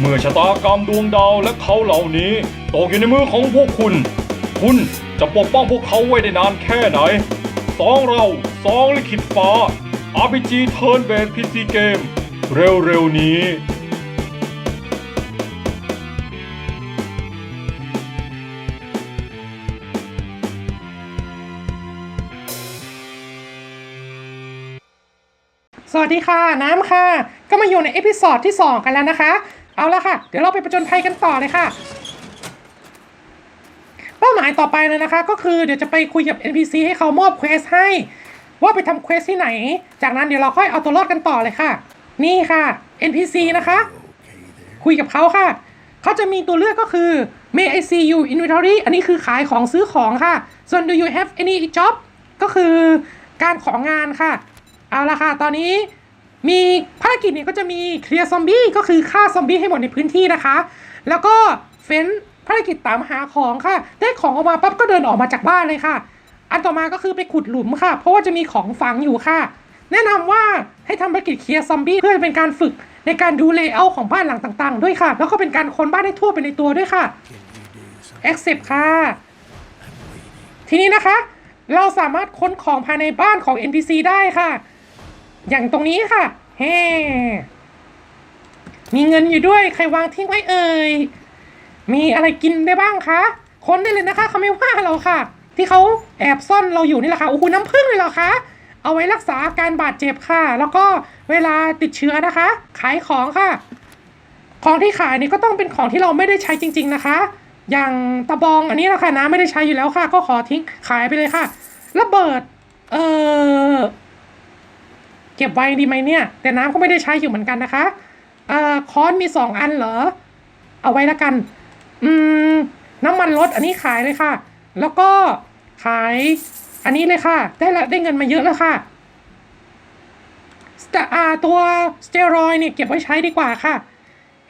เมื่อชะตากรรมดวงดาวและเขาเหล่านี้ตกอยู่ในมือของพวกคุณ คุณจะปกป้องพวกเขาไว้ได้นานแค่ไหนสองเราสองลิขิตฟ้า RPG Turn Based PC Game เร็วๆนี้สวัสดีค่ะ น้ำค่ะ ก็มาอยู่ในเอพิ o d ดที่ 2 กันแล้วนะคะ เอาละค่ะ เดี๋ยวเราไปประจนภัยกันต่อเลยค่ะ เป้าหมายต่อไปเลยนะคะ ก็คือเดี๋ยวจะไปคุยกับ NPC ให้เขามอบเควสให้ ว่าไปทำเควสที่ไหน จากนั้นเดี๋ยวเราค่อยเอาตัวรอดกันต่อเลยค่ะ นี่ค่ะ NPC นะคะ คุยกับเขาค่ะ เขาจะมีตัวเลือกก็คือ May I see you inventory อันนี้คือขายของซื้อของค่ะ ส่วน Do you have any job ก็คือการของงานค่ะ เอาละค่ะ ตอนนี้ มีภารกิจเนี่ยก็จะมีเคลียร์ซอมบี้ก็คือฆ่าซอมบี้ให้หมดในพื้นที่นะคะ แล้วก็เฟ้นภารกิจตามหาของค่ะ ได้ของออกมาปั๊บก็เดินออกมาจากบ้านเลยค่ะ อันต่อมาก็คือไปขุดหลุมค่ะ เพราะว่าจะมีของฝังอยู่ค่ะ แนะนำว่าให้ทำภารกิจเคลียร์ซอมบี้เพื่อเป็นการฝึกในการดูเลเยอร์ของบ้านหลังต่างๆ ด้วยค่ะ แล้วก็เป็นการค้นบ้านได้ทั่วไปในตัวด้วยค่ะ accept ค่ะ ทีนี้นะคะ เราสามารถค้นของภายในบ้านของ NPC ได้ค่ะ อย่างตรงนี้ค่ะเฮ้มีเงินอยู่ด้วยใครวางทิ้งไว้เอ่ย มีอะไรกินได้บ้างคะค้นได้เลยนะคะเขาไม่ว่าเราค่ะ ที่เขาแอบซ่อนเราอยู่นี่แหละค่ะโอ้โหน้ำผึ้งเลยเหรอคะเอาไว้รักษาอาการบาดเจ็บค่ะ แล้วก็เวลาติดเชื้อนะคะ ขายของค่ะ ของที่ขายนี่ก็ต้องเป็นของที่เราไม่ได้ใช้จริง ๆนะคะ อย่างตะบองอันนี้ราคาน้ำไม่ได้ใช้อยู่แล้วค่ะ ก็ขอทิ้งขายไปเลยค่ะระเบิด เออ เก็บไว้ดีไหมเนี่ย แต่น้ำก็ไม่ได้ใช้อยู่เหมือนกันนะคะเอ่อค้อนมีสองอันเหรอ เอาไว้ละกัน อืม น้ำมันรถอันนี้ขายเลยค่ะ แล้วก็ขายอันนี้เลยค่ะ ได้ละได้เงินมาเยอะแล้วค่ะแต่อ่าตัวสเตียรอยเนี่ยเก็บไว้ใช้ดีกว่าค่ะ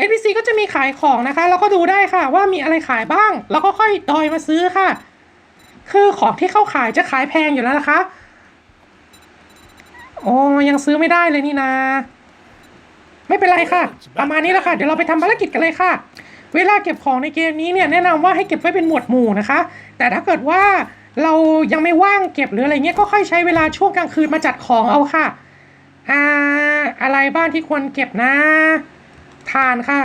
NPC ก็จะมีขายของนะคะ แล้วก็ดูได้ค่ะ ว่ามีอะไรขายบ้าง แล้วก็ค่อยดอยมาซื้อค่ะ คือของที่เข้าขายจะขายแพงอยู่แล้วนะคะ โอ้ยังซื้อไม่ได้เลยนี่นาไม่เป็นไรค่ะ ประมาณนี้แหละค่ะ เดี๋ยวเราไปทำภารกิจกันเลยค่ะ เวลาเก็บของในเกมนี้เนี่ยแนะนำว่าให้เก็บไว้เป็นหมวดหมู่นะคะ แต่ถ้าเกิดว่าเรายังไม่ว่างเก็บหรืออะไรเงี้ยก็ค่อยใช้เวลาช่วงกลางคืนมาจัดของเอาค่ะ อ่า อะไรบ้างที่ควรเก็บนะ ทานค่ะ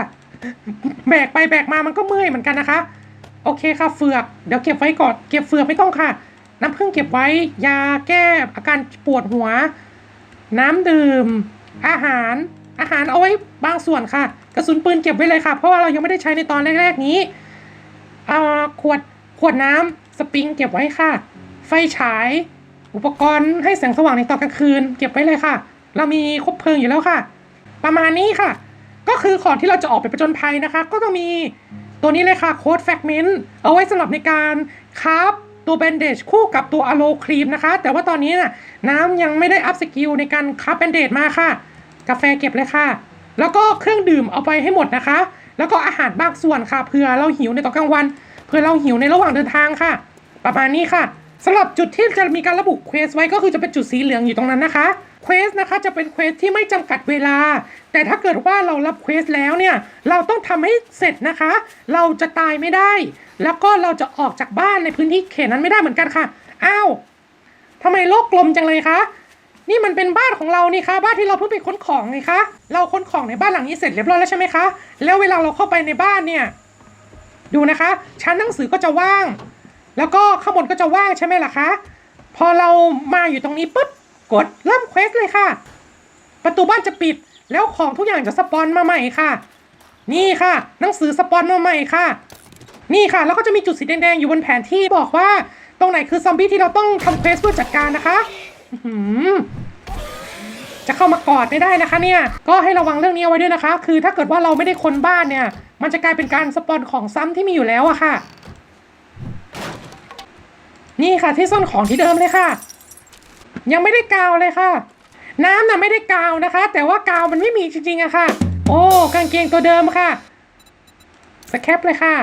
แบกไปแบกมามันก็เมื่อยเหมือนกันนะคะ โอเคค่ะเฟือก เดี๋ยวเก็บไว้ก่อน เก็บเฟือกไม่ต้องค่ะ น้ำผึ้งเก็บไว้ ยาแก้อาการปวดหัว น้ำดื่ม อาหาร อาหารเอาไว้บางส่วนค่ะ กระสุนปืนเก็บไว้เลยค่ะ เพราะว่าเรายังไม่ได้ใช้ในตอนแรกๆนี้เอ่าขวด ขวดน้ำสปริงเก็บไว้ค่ะ ไฟฉาย อุปกรณ์ให้แสงสว่างในตอนกลางคืน เก็บไว้เลยค่ะ เรามีคบเพลิงอยู่แล้วค่ะ ประมาณนี้ค่ะ ก็คือก่อนที่เราจะออกไปประจนภัยนะคะ ก็ต้องมีตัวนี้เลยค่ะโค้ดแฟกเมนต์เอาไว้สำหรับในการคราฟ ตัวแบนเดจคู่กับตัวอะโลครีมนะคะ แต่ว่าตอนนี้น่ะน้ำยังไม่ได้อัพสกิลในการคับแบนเดจมาค่ะ กาแฟเก็บเลยค่ะ แล้วก็เครื่องดื่มเอาไปให้หมดนะคะ แล้วก็อาหารบางส่วนค่ะเผื่อเราหิวในตอนกลางวันเผื่อเราหิวในระหว่างเดินทางค่ะ ประมาณนี้ค่ะสำหรับจุดที่จะมีการระบุเควสไว้ก็คือจะเป็นจุดสีเหลืองอยู่ตรงนั้นนะคะ เควสนะคะจะเป็นเควสที่ไม่จำกัดเวลา แต่ถ้าเกิดว่าเรารับเควสแล้วเนี่ย เราต้องทำให้เสร็จนะคะ เราจะตายไม่ได้ แล้วก็เราจะออกจากบ้านในพื้นที่เขตนั้นไม่ได้เหมือนกันค่ะ อ้าวทำไมโลกกลมจังเลยคะ นี่มันเป็นบ้านของเรานี่คะ บ้านที่เราเพิ่งไปค้นของไงคะ เราค้นของในบ้านหลังนี้เสร็จเรียบร้อยแล้วใช่ไหมคะ แล้วเวลาเราเข้าไปในบ้านเนี่ย ดูนะคะ ชั้นหนังสือก็จะว่าง แล้วก็ข้างบนก็จะว่างใช่ไหมล่ะคะ พอเรามาอยู่ตรงนี้ปุ๊บ กดเริ่มเควสเลยค่ะ ประตูบ้านจะปิด แล้วของทุกอย่างจะสปอนมาใหม่ค่ะ นี่ค่ะ หนังสือสปอนมาใหม่ค่ะ นี่ค่ะ แล้วก็จะมีจุดสีแดงๆอยู่บนแผนที่บอกว่า ตรงไหนคือซอมบี้ที่เราต้องทำเควสเพื่อจัดการนะคะจะเข้ามากอดไม่ได้นะคะเนี่ย ก็ให้ระวังเรื่องนี้ไว้ด้วยนะคะ คือถ้าเกิดว่าเราไม่ได้คนบ้านเนี่ย มันจะกลายเป็นการสปอนของซ้ำที่มีอยู่แล้วอะค่ะ นี่ค่ะที่ซ่อนของที่เดิมเลยค่ะ ยังไม่ได้กาวเลยค่ะ น้ำน่ะไม่ได้กาวนะคะ แต่ว่ากาวมันไม่มีจริงๆอะค่ะ โอ้กางเกงตัวเดิมค่ะสแคปเลยค่ะ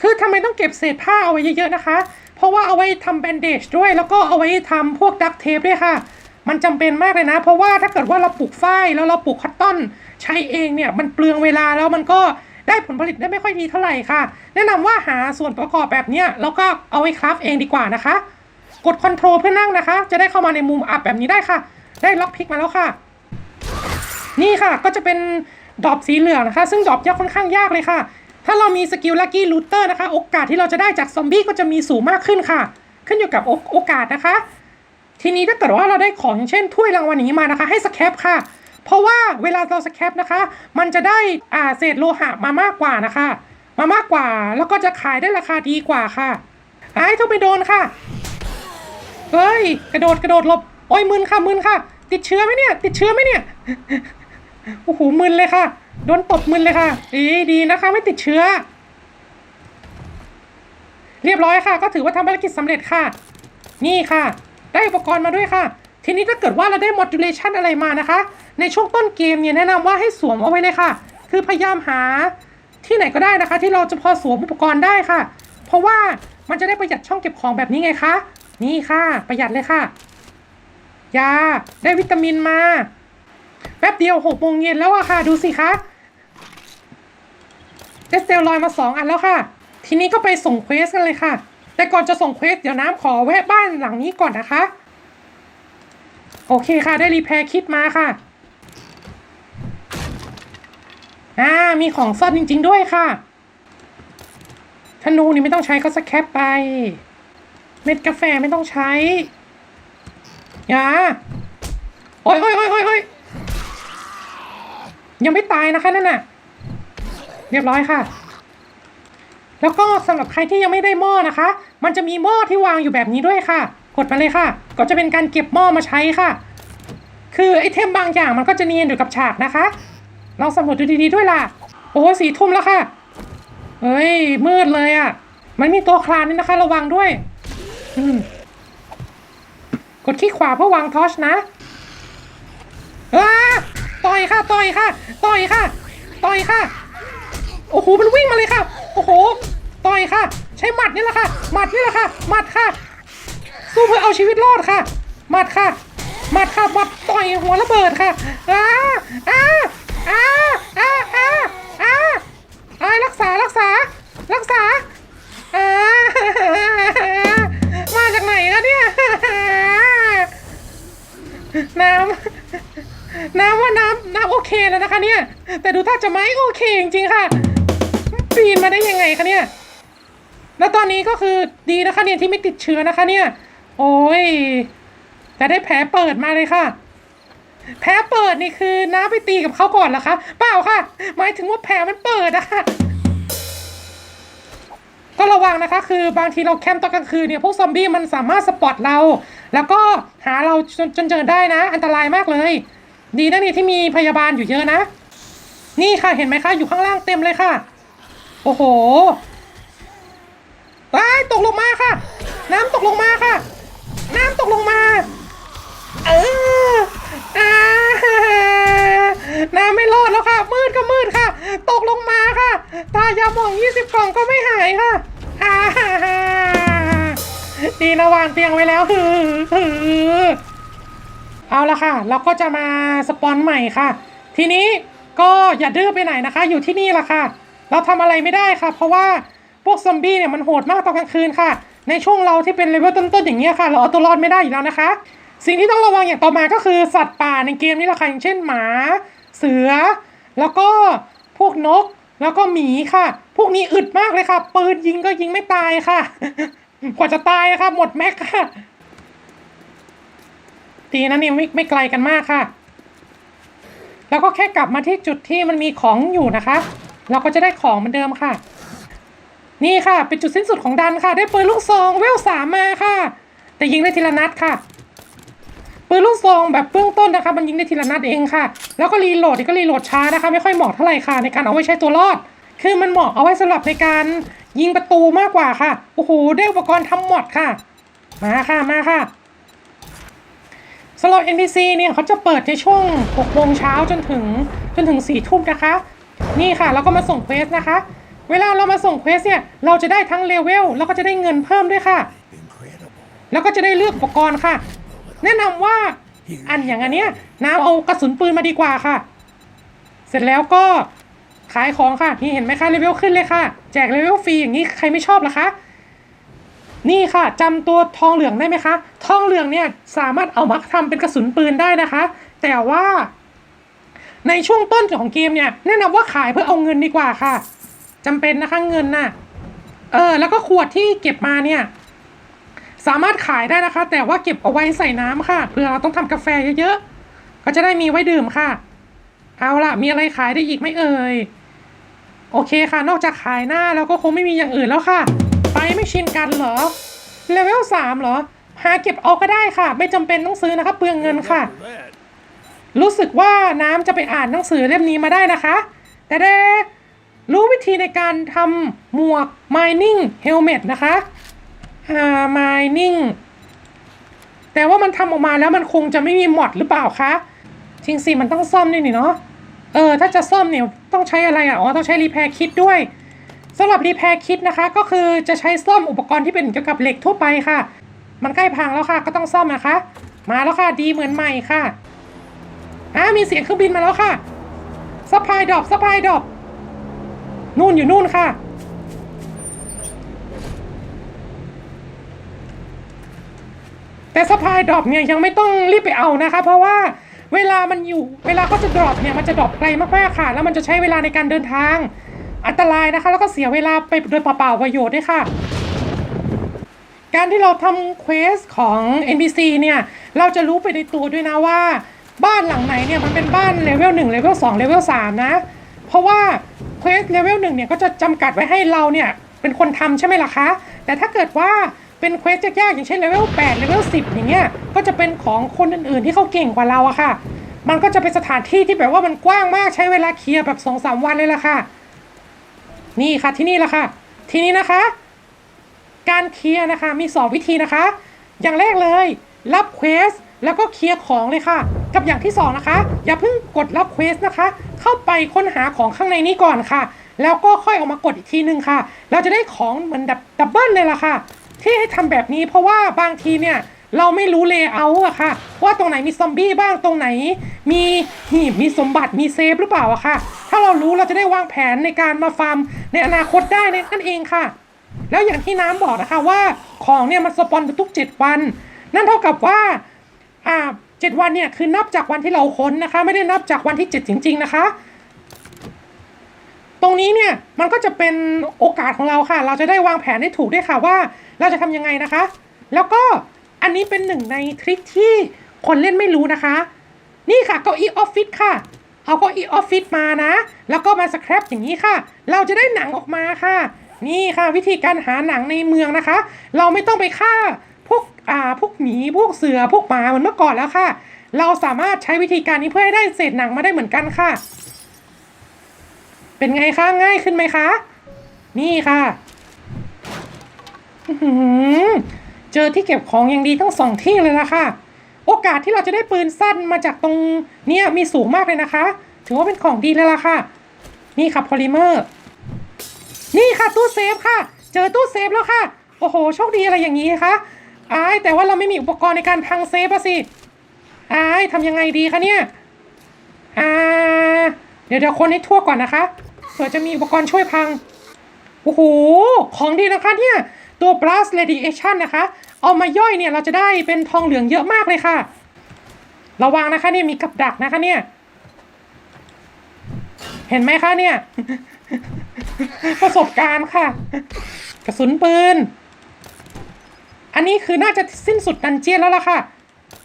คือทำไมต้องเก็บเศษผ้าเอาไว้เยอะๆนะคะ เพราะว่าเอาไว้ทำแบนเดจด้วย แล้วก็เอาไว้ทำพวกดักเทปด้วยค่ะ มันจำเป็นมากเลยนะ เพราะว่าถ้าเกิดว่าเราปลูกฝ้ายแล้วเราปลูกคอตตอนใช้เองเนี่ยมันเปลืองเวลาแล้วมันก็ได้ผลผลิตได้ไม่ค่อยดีเท่าไหร่ค่ะ แนะนำว่าหาส่วนประกอบแบบเนี้ยแล้วก็เอาไว้คราฟเองดีกว่านะคะ กดคอนโทรลเพื่อนั่งนะคะ จะได้เข้ามาในมุมอับแบบนี้ได้ค่ะ ได้ล็อกพิกมาแล้วค่ะ นี่ค่ะก็จะเป็นดอปสีเหลืองนะคะ ซึ่งดอปยากค่อนข้างยากเลยค่ะ ถ้าเรามีสกิลลั c กี้ลูเตอร์นะคะ โอกาสที่เราจะได้จากซอมบี้ก็จะมีสูงมากขึ้นค่ะ ขึ้นอยู่กับโอกาสนะคะ ทีนี้ถ้าเกิดว่าเราได้ของอย่างเช่นถ้วยรางวัลอย่างนี้มานะคะ ให้สแคปค่ะ เพราะว่าเวลาเราสแคปนะคะ มันจะได้อ่าเศษโลหะมามากกว่านะคะ มามากกว่าแล้วก็จะขายได้ราคาดีกว่าค่ะไอ้ทุบไปโดนค่ะ เฮ้ย กระโดดกระโดดหลบ โอ้ยมึนค่ะมึนค่ะ ติดเชื้อไหมเนี่ย ติดเชื้อไหมเนี่ยโอ้โหมึนเลยค่ะ โดนตบมึนเลยค่ะเอ๊ดีนะคะ ไม่ติดเชื้อ เรียบร้อยค่ะ ก็ถือว่าทำภารกิจสำเร็จค่ะ นี่ค่ะ ได้อุปกรณ์มาด้วยค่ะ ทีนี้ถ้าเกิดว่าเราได้ modulation อะไรมานะคะ ในช่วงต้นเกมเนี่ยแนะนำว่าให้สวมเอาไว้เลยค่ะ คือพยายามหาที่ไหนก็ได้นะคะ ที่เราจะพอสวมอุปกรณ์ได้ค่ะ เพราะว่ามันจะได้ประหยัดช่องเก็บของแบบนี้ไงคะ นี่ค่ะ ประหยัดเลยค่ะ ยา ได้วิตามินมา แป๊บเดียวหกโมงเย็นแล้วอะค่ะ ดูสิคะได้เตลลอยมาสองอันแล้วค่ะ ทีนี้ก็ไปส่งเควสกันเลยค่ะ แต่ก่อนจะส่งเควสเดี๋ยวน้ำขอแวะบ้านหลังนี้ก่อนนะคะ โอเคค่ะ ได้รีแพร์คิดมาค่ะอ่ามีของซ่อนจริง ๆ ด้วยค่ะธนูนี่ไม่ต้องใช้ก็สแคปไป เม็ดกาแฟไม่ต้องใช้ยาโอ้ยโอ้ยโอ้ยโอ้ยโอ้ยยังไม่ตายนะคะนั่นน่ะ เรียบร้อยค่ะ แล้วก็สำหรับใครที่ยังไม่ได้หม้อนะคะ มันจะมีหม้อที่วางอยู่แบบนี้ด้วยค่ะ กดมาเลยค่ะ ก็จะเป็นการเก็บหม้อมาใช้ค่ะ คือไอเทมบางอย่างมันก็จะเนียนอยู่กับฉากนะคะลองสำรวจดูดีๆด้วยล่ะ โอ้สีทุ่มแล้วค่ะ เฮ้ยมืดเลยอะ่ะ มันมีตัวคลานนี่นะคะ ระวังด้วย กดคลิกขวาเพื่อวางทอชนะอ้าต่อยค่ะ ต่อยค่ะ ต่อยค่ะ ต่อยค่ะ โอ้โห มันวิ่งมาเลยค่ะ โอ้โห ต่อยค่ะ ใช้หมัดนี่แหละค่ะ หมัดนี่แหละค่ะ หมัดค่ะ สู้เพื่อเอาชีวิตรอดค่ะ หมัดค่ะ หมัดค่ะ หมัดต่อยหัวระเบิดค่ะอ้าอ้าอ้าอ้าอ้าอ้าอ้ารักษา รักษารักษา น้ำว่าน้ำน้ำโอเคแล้วนะคะเนี่ย แต่ดูท่าจะไม่โอเคจริงๆค่ะ ปีนมาได้ยังไงคะเนี่ย แล้วตอนนี้ก็คือดีนะคะเนี่ยที่ไม่ติดเชื้อนะคะเนี่ย โอ้ย แต่ได้แผลเปิดมาเลยค่ะ แผลเปิดนี่คือน้าไปตีกับเขาก่อนเหรอคะเปล่าค่ะ หมายถึงว่าแผลมันเปิดอะค่ะก็ระวังนะคะ คือบางทีเราแคมป์ตอนกลางคืนเนี่ยพวกซอมบี้มันสามารถสปอตเรา แล้วก็หาเราจนจนเจอได้นะ อันตรายมากเลย ดีนะนี่ที่มีพยาบาลอยู่เยอะนะ นี่ค่ะเห็นไหมคะอยู่ข้างล่างเต็มเลยค่ะ โอ้โหว้ายตกลงมาค่ะ น้ำตกลงมาค่ะ น้ำตกลงมา เอออาน้ำไม่รอดแล้วค่ะ มืดก็มืดค่ะ ตกลงมาค่ะ ตายาหมองยี่สิบกล่องก็ไม่หายค่ะอาดีนะวางเตียงไว้แล้วฮือฮือ เอาละค่ะ เราก็จะมาสปอนใหม่ค่ะ ทีนี้ก็อย่าดื้อไปไหนนะคะ อยู่ที่นี่ละค่ะ เราทำอะไรไม่ได้ค่ะ เพราะว่าพวกซอมบี้เนี่ยมันโหดมากตอนกลางคืนค่ะ ในช่วงเราที่เป็นเลเวลต้นๆอย่างเงี้ยค่ะ เราเอาตัวรอดไม่ได้อยู่แล้วนะคะ สิ่งที่ต้องระวังอย่างต่อมาก็คือสัตว์ป่าในเกมนี้ละค่ะอย่างเช่นหมา เสือ แล้วก็พวกนก แล้วก็หมีค่ะ พวกนี้อึดมากเลยค่ะ ปืนยิงก็ยิงไม่ตายค่ะ กว่าจะตายอะค่ะ หมดแม็กค่ะ ดีนะนี่ไม่ไม่ไกลกันมากค่ะ แล้วก็แค่กลับมาที่จุดที่มันมีของอยู่นะคะ เราก็จะได้ของเหมือนเดิมค่ะ นี่ค่ะ เป็นจุดสิ้นสุดของดันค่ะ ได้ปืนลูกซองเวลสามมาค่ะ แต่ยิงได้ทีละนัดค่ะปืนลูกซองแบบเบื้องต้นนะคะ มันยิงได้ทีละนัดเองค่ะ แล้วก็รีโหลดก็รีโหลดช้านะคะ ไม่ค่อยเหมาะเท่าไหร่ค่ะ ในการเอาไว้ใช้ตัวรอด คือมันเหมาะเอาไว้สำหรับในการยิงประตูมากกว่าค่ะ โอ้โห ได้อุปกรณ์ทำหมดค่ะ มาค่ะ มาค่ะ สำหรับ NPC เนี่ยเขาจะเปิดในช่วง6โมงเช้าจนถึงจนถึง4ทุ่มนะคะ นี่ค่ะเราก็มาส่งเควสนะคะ เวลาเรามาส่งเควสเนี่ยเราจะได้ทั้งเลเวลแล้วก็จะได้เงินเพิ่มด้วยค่ะ แล้วก็จะได้เลือกอุปกรณ์ค่ะ แนะนำว่าอันอย่างอันเนี้ยน้ำเอากระสุนปืนมาดีกว่าค่ะ เสร็จแล้วก็ขายของค่ะนี่เห็นไหมคะเลเวลขึ้นเลยค่ะ แจกเลเวลฟรีอย่างนี้ใครไม่ชอบล่ะคะ นี่ค่ะจำตัวทองเหลืองได้ไหมคะ ทองเหลืองเนี่ยสามารถเอามาทำเป็นกระสุนปืนได้นะคะ แต่ว่า ในช่วงต้นของเกมเนี่ยแนะนำว่าขายเพื่อเอาเงินดีกว่าค่ะจำเป็นนะคะเงินน่ะเออแล้วก็ขวดที่เก็บมาเนี่ยสามารถขายได้นะคะ แต่ว่าเก็บเอาไว้ใส่น้ำค่ะเผื่อเราต้องทำกาแฟเยอะๆก็จะได้มีไว้ดื่มค่ะ เอาล่ะ มีอะไรขายได้อีกไหมเอ่ยโอเคค่ะ นอกจากขายหน้าแล้วก็คงไม่มีอย่างอื่นแล้วค่ะ ไปไม่ชินกันเหรอเลเวลสามเหรอ หาเก็บเอาก็ได้ค่ะ ไม่จำเป็นต้องซื้อนะคะเปลืองเงินค่ะ รู้สึกว่าน้ำจะไปอ่านหนังสือเล่มนี้มาได้นะคะ แต่เด้รู้วิธีในการทำหมวก mining helmet นะคะอ่า mining แต่ว่ามันทำออกมาแล้วมันคงจะไม่มีหมอดหรือเปล่าคะจริงสิมันต้องซ่อมนี่นี่เนาะเออถ้าจะซ่อมเนี่ยต้องใช้อะไรอะอ๋อต้องใช้รีแพร์คิดด้วย สำหรับรีแพร์คิดนะคะ ก็คือจะใช้ซ่อมอุปกรณ์ที่เป็นเกี่ยวกับเหล็กทั่วไปค่ะ มันใกล้พังแล้วค่ะก็ต้องซ่อมนะคะ มาแล้วค่ะดีเหมือนใหม่ค่ะอ่ามีเสียงเครื่องบินมาแล้วค่ะสปายดอบสปายดอบนู่นอยู่นู่นค่ะ แต่สปายดรอปเนี่ยยังไม่ต้องรีบไปเอานะคะ เพราะว่าเวลามันอยู่เวลาเขาจะดรอปเนี่ยมันจะดรอปไกลมากๆค่ะ แล้วมันจะใช้เวลาในการเดินทาง อันตรายนะคะ แล้วก็เสียเวลาไปโดยเปล่าๆประโยชน์ด้วยค่ะการที่เราทำเควสของ NPC เนี่ย เราจะรู้ไปในตัวด้วยนะว่า บ้านหลังไหนเนี่ยมันเป็นบ้านเลเวล1เลเวล2เลเวล3นะ เพราะว่าเควสเลเวล1เนี่ยก็จะจำกัดไว้ให้เราเนี่ย เป็นคนทำใช่ไหมล่ะคะ แต่ถ้าเกิดว่าเป็นเควสยากๆอย่างเช่นเลเวล8เลเวล10 อย่างเงี้ย ก็จะเป็นของคนอื่นๆที่เขาเก่งกว่าเราอะค่ะ มันก็จะเป็นสถานที่ที่แบบว่ามันกว้างมากใช้เวลาเคลียร์แบบ2อสวันเลยล่ะค่ะ นี่ค่ะที่นี่ละค่ะ ทีนี้นะคะ การเคลียร์นะคะมี 2 วิธีนะคะ อย่างแรกเลย รับเควสแล้วก็เคลียร์ของเลยค่ะ กับอย่างที่ 2 นะคะ อย่าเพิ่งกดรับเควสนะคะ เข้าไปค้นหาของข้างในนี้ก่อนค่ะ แล้วก็ค่อยออกมากดอีกทีนึงค่ะ เราจะได้ของเหมือนดับดับเบิลเลยล่ะค่ะ ที่ให้ทำแบบนี้เพราะว่าบางทีเนี่ย เราไม่รู้เลเยอร์อะค่ะ ว่าตรงไหนมีซอมบี้บ้างตรงไหน มีหีบมีสมบัติมีเซฟหรือเปล่าอะค่ะ ถ้าเรารู้เราจะได้วางแผนในการมาฟาร์มในอนาคตได้นั่นเองค่ะ แล้วอย่างที่น้ำบอกนะคะว่าของเนี่ยมันสปอนทุก 7 วัน นั่นเท่ากับว่าอ่าเจ็ดวันเนี่ยคือนับจากวันที่เราค้นนะคะ ไม่ได้นับจากวันที่ 7 จริง ๆ นะคะ ตรงนี้เนี่ยมันก็จะเป็นโอกาสของเราค่ะ เราจะได้วางแผนได้ถูกด้วยค่ะว่า เราจะทำยังไงนะคะ แล้วก็ อันนี้เป็นหนึ่งในทริคที่คนเล่นไม่รู้นะคะ นี่ค่ะเก้าอี้ออฟฟิศค่ะ เอาเก้าอี้ออฟฟิศมานะ แล้วก็มาสครับอย่างนี้ค่ะ เราจะได้หนังออกมาค่ะ นี่ค่ะวิธีการหาหนังในเมืองนะคะ เราไม่ต้องไปฆ่าพวกอ่าพวกหมีพวกเสือพวกหมาเหมือนเมื่อก่อนแล้วค่ะ เราสามารถใช้วิธีการนี้เพื่อให้ได้เศษหนังมาได้เหมือนกันค่ะ เป็นไงคะง่ายขึ้นไหมคะ นี่ค่ะ เจอที่เก็บของอย่างดีทั้งสองที่เลยละค่ะ โอกาสที่เราจะได้ปืนสั้นมาจากตรงเนี้ยมีสูงมากเลยนะคะ ถือว่าเป็นของดีเลยล่ะค่ะ นี่ค่ะพอลิเมอร์ นี่ค่ะตู้เซฟค่ะ เจอตู้เซฟแล้วค่ะ โอ้โห โชคดีอะไรอย่างนี้คะอายแต่ว่าเราไม่มีอุปกรณ์ในการพังเซฟอะสิอายทำยังไงดีคะเนี่ยอ่าเดี๋ยวเดี๋ยวคนให้ทั่วก่อนนะคะเผื่อจะมีอุปกรณ์ช่วยพัง โอ้โห ของดีนะคะเนี่ย ตัว blast radiation นะคะ เอามาย่อยเนี่ยเราจะได้เป็นทองเหลืองเยอะมากเลยค่ะ ระวังนะคะเนี่ยมีกับดักนะคะเนี่ย เห็นไหมคะเนี่ย ประสบการณ์ค่ะ กระสุนปืน อันนี้คือน่าจะสิ้นสุดดันเจียนแล้วล่ะค่ะ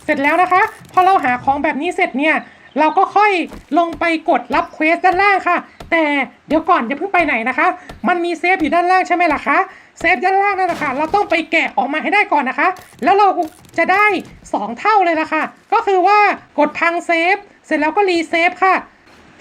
เสร็จแล้วนะคะ พอเราหาของแบบนี้เสร็จเนี่ย เราก็ค่อยลงไปกดรับเควสด้านล่างค่ะ แต่เดี๋ยวก่อนอย่าเพิ่งไปไหนนะคะ มันมีเซฟอยู่ด้านล่างใช่ไหมล่ะคะ เซฟด้านล่างนั่นแหละค่ะ เราต้องไปแกะออกมาให้ได้ก่อนนะคะ แล้วเราจะได้ 2 เท่าเลยล่ะค่ะ ก็คือว่ากดพังเซฟ เสร็จแล้วก็รีเซฟค่ะ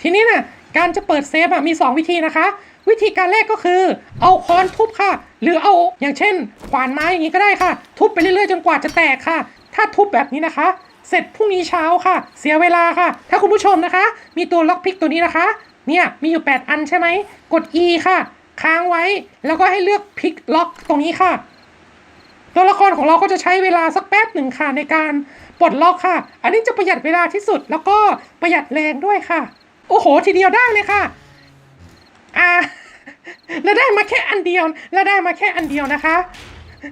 ทีนี้น่ะ การจะเปิดเซฟอะมี 2 วิธีนะคะ วิธีการแรกก็คือ เอาค้อนทุบค่ะ หรือเอาอย่างเช่น ขวานไม้อย่างนี้ก็ได้ค่ะ ทุบไปเรื่อยๆจนกว่าจะแตกค่ะ ถ้าทุบแบบนี้นะคะ เสร็จพรุ่งนี้เช้าค่ะ เสียเวลาค่ะ ถ้าคุณผู้ชมนะคะ มีตัวล็อกพิกตัวนี้นะคะ เนี่ยมีอยู่ 8 อันใช่ไหมกด E ค่ะ ค้างไว้ แล้วก็ให้เลือกพลิกล็อกตรงนี้ค่ะ ตัวละครของเราก็จะใช้เวลาสักแป๊บหนึ่งค่ะในการปลดล็อกค่ะ อันนี้จะประหยัดเวลาที่สุดแล้วก็ประหยัดแรงด้วยค่ะ โอ้โห ทีเดียวได้เลยค่ะ อ่าแล้วได้มาแค่อันเดียวแล้วได้มาแค่อันเดียวนะคะ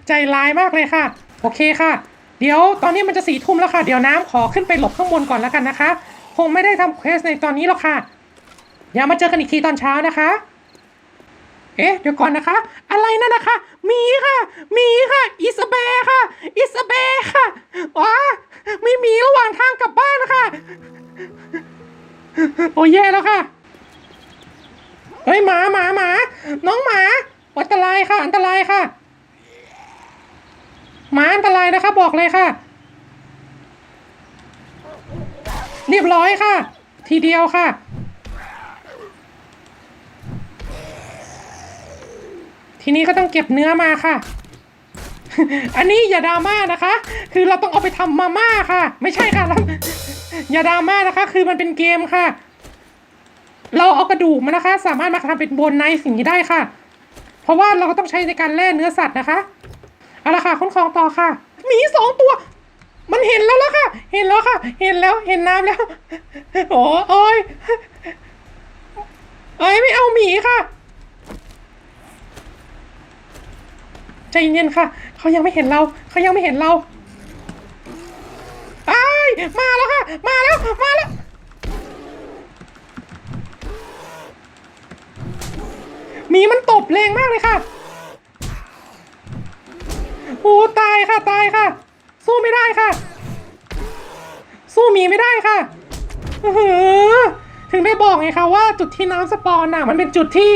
ใจร้ายมากเลยค่ะ โอเคค่ะ เดี๋ยวตอนนี้มันจะสี่ทุ่มแล้วค่ะ เดี๋ยวน้ำขอขึ้นไปหลบข้างบนก่อนแล้วกันนะคะ คงไม่ได้ทำเควสในตอนนี้หรอกค่ะเดี๋ยวมาเจอกันอีกทีตอนเช้านะคะ เอ๊ะเดี๋ยวก่อนนะคะ อะไรนั่นนะคะมีค่ะ มีค่ะอิสเบรค่ะอิสเบรค่ะว้าไมีหมีระหว่างทางกลับบ้านนะคะโอ้ยแย่แล้วค่ะเฮ้ยหมาหมาหมาน้องหมาอันตรายค่ะ อันตรายค่ะหมาอันตรายนะคะ บอกเลยค่ะ เรียบร้อยค่ะ ทีเดียวค่ะ ทีนี้ก็ต้องเก็บเนื้อมาค่ะ อันนี้อย่าดราม่านะคะ คือเราต้องเอาไปทำมาม่าค่ะ ไม่ใช่ค่ะเราอย่าดราม่านะคะ คือมันเป็นเกมค่ะ เราเอากระดูกมันนะคะ สามารถมาทำเป็นโบนไนสิ่งนี้ได้ค่ะ เพราะว่าเราก็ต้องใช้ในการแล่เนื้อสัตว์นะคะเอาละค่ะค้นคลองต่อค่ะหมีสองตัว มันเห็นแล้วแล้วค่ะ เห็นแล้วค่ะ เห็นแล้วเห็นน้ำแล้วโอ้โอ้ยเอ้ยไม่เอาหมีค่ะ ใจเย็นๆค่ะ เขายังไม่เห็นเรา เขายังไม่เห็นเราไอ้ายมาแล้วค่ะ มาแล้ว มาแล้ว มีมันตบแรงมากเลยค่ะโอ้ตายค่ะ ตายค่ะ สู้ไม่ได้ค่ะ สู้มีไม่ได้ค่ะอื้อหือถึงได้บอกไงคะว่าจุดที่น้ำสปอนน่ะ มันเป็นจุดที่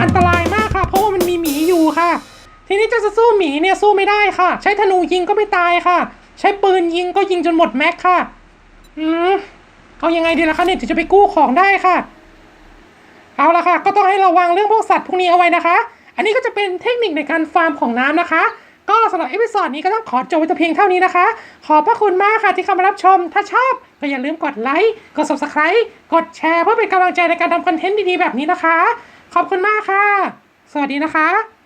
อันตรายมากค่ะ เพราะว่ามันมีหมีอยู่ค่ะ ทีนี้จะสู้หมีเนี่ยสู้ไม่ได้ค่ะ ใช้ธนูยิงก็ไม่ตายค่ะ ใช้ปืนยิงก็ยิงจนหมดแม็กค่ะ อืมเอายังไงดีล่ะคะเนี่ยถึงจะไปกู้ของได้ค่ะ เอาละค่ะ ก็ต้องให้ระวังเรื่องพวกสัตว์พวกนี้เอาไว้นะคะ อันนี้ก็จะเป็นเทคนิคในการฟาร์มของน้ำนะคะ ก็สำหรับเอพิ o d นี้ก็ต้องขอจบไว้แต่เพียงเท่านี้นะคะ ขอบพระคุณมากค่ะที่เข้ามารับชม ถ้าชอบก็อย่าลืมกดไลค์กด subscribe กดแชร์เพื่อเป็นกำลังใจในการทำคอนเทนต์ดีๆแบบนี้นะคะ ขอบคุณมากค่ะ สวัสดีนะคะ